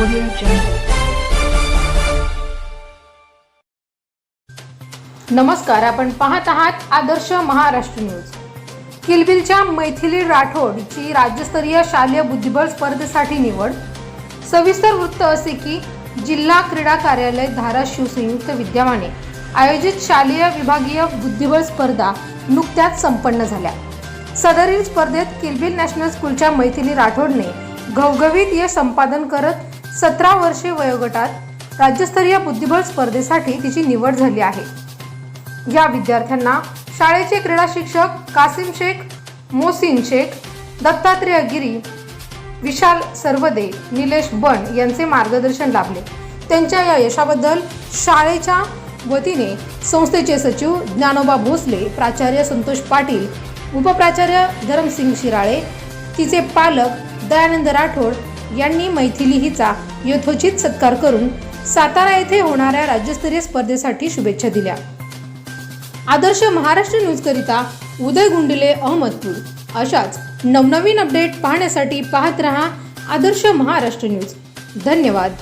Audio Jungle. नमस्कार आपण पाहत आहात आदर्श महाराष्ट्र न्यूज किलबिलच्या मैथिली राठोडची राज्यस्तरीय शालेय बुद्धिबळ स्पर्धेसाठी निवड सविस्तर वृत्त असे की जिल्हा क्रीडा कार्यालय धाराशिव संयुक्त विद्यमाने आयोजित शालेय विभागीय बुद्धिबळ स्पर्धा नुकत्याच संपन्न झाल्या सदरील स्पर्धेत किलबिल नॅशनल स्कूलच्या मैथिली राठोडने घवघवीत यश संपादन करत सतरा वर्षे वयोगटात राज्यस्तरीय बुद्धिबळ स्पर्धेसाठी तिची निवड झाली आहे. या विद्यार्थ्यांना शाळेचे क्रीडा शिक्षक कासिम शेख मोसिन शेख दत्तात्रेय गिरी विशाल सर्वदे निलेश बन यांचे मार्गदर्शन लाभले. त्यांच्या या यशाबद्दल शाळेच्या वतीने संस्थेचे सचिव ज्ञानोबा भोसले प्राचार्य संतोष पाटील उपप्राचार्य धरमसिंग शिराळे तिचे पालक दयानंद राठोड यांनी मैथिली हिचा यथोचित सत्कार करून सातारा येथे होणाऱ्या राज्यस्तरीय स्पर्धेसाठी शुभेच्छा दिल्या. आदर्श महाराष्ट्र न्यूज करिता उदय गुंडिले अहमदपूर. अशाच नवनवीन अपडेट पाहण्यासाठी पाहत रहा आदर्श महाराष्ट्र न्यूज. धन्यवाद.